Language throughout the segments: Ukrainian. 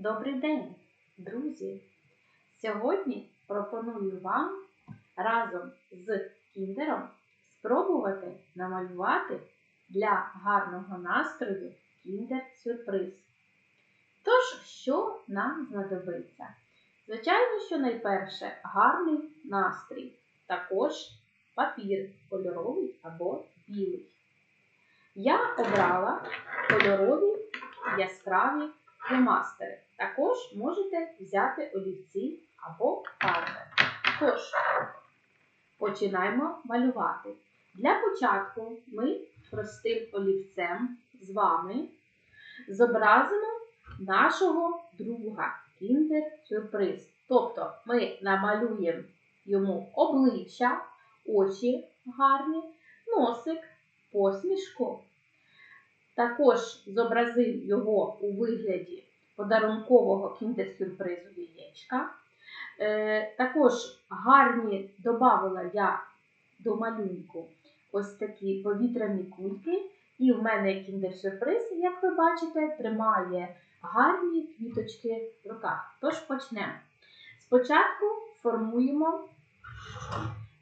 Добрий день, друзі! Сьогодні пропоную вам разом з кіндером спробувати намалювати для гарного настрою кіндер-сюрприз. Тож, що нам знадобиться? Звичайно, що найперше гарний настрій, також папір кольоровий або білий. Я обрала кольорові яскраві фломастери. Також можете взяти олівці або фарби. Тож, починаємо малювати. Для початку ми простим олівцем з вами зобразимо нашого друга Кіндер Сюрприз. Тобто ми намалюємо йому обличчя, очі гарні, носик, посмішку. Також зобразив його у вигляді подарункового кіндер-сюрпризу яєчка. Е, також гарні додавала я до малюнку ось такі повітряні кульки. І в мене кіндер-сюрприз, як ви бачите, тримає гарні квіточки в руках. Тож почнемо. Спочатку формуємо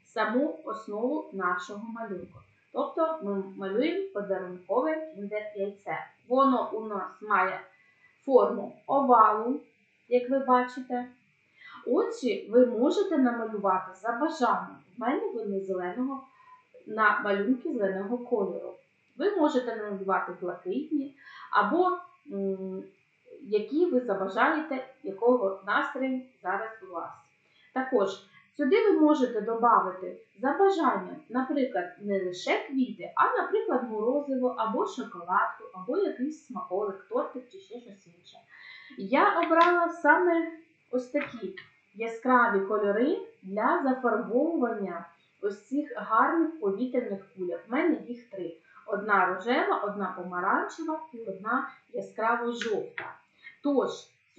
саму основу нашого малюнку. Тобто ми малюємо подарункове кіндер-яйце. Воно у нас має форму овалу, як ви бачите. Очі ви можете намалювати за бажанням. У мене вони зеленого на малюнки зеленого кольору. Ви можете намалювати блакитні або які ви забажаєте, якого настрою зараз у вас. Також Сюди ви можете додати за бажанням, наприклад, не лише квіти, а, наприклад, морозиво, або шоколадку, або якийсь смаколик, тортик чи ще щось інше. Я обрала саме ось такі яскраві кольори для зафарбовування ось цих гарних повітряних куляк. У мене їх три: одна рожева, одна помаранчева і одна яскраво жовта. Тож,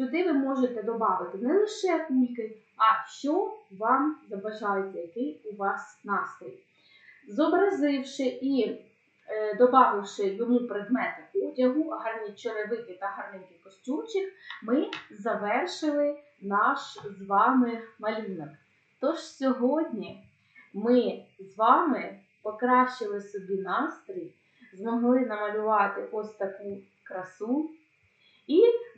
Сюди ви можете додати не лише кульки, а що вам забажається, який у вас настрій. Зобразивши і е, додавши йому предмети одягу, гарні черевики та гарненький костюмчик, ми завершили наш з вами малюнок. Тож сьогодні ми з вами покращили собі настрій, змогли намалювати ось таку красу.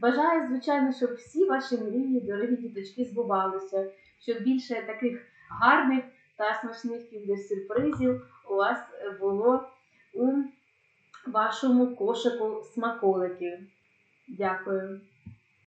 Бажаю, звичайно, щоб всі ваші мрії, дорогі діточки, збувалися, щоб більше таких гарних та смачних сюрпризів у вас було у вашому кошику смаколиків. Дякую.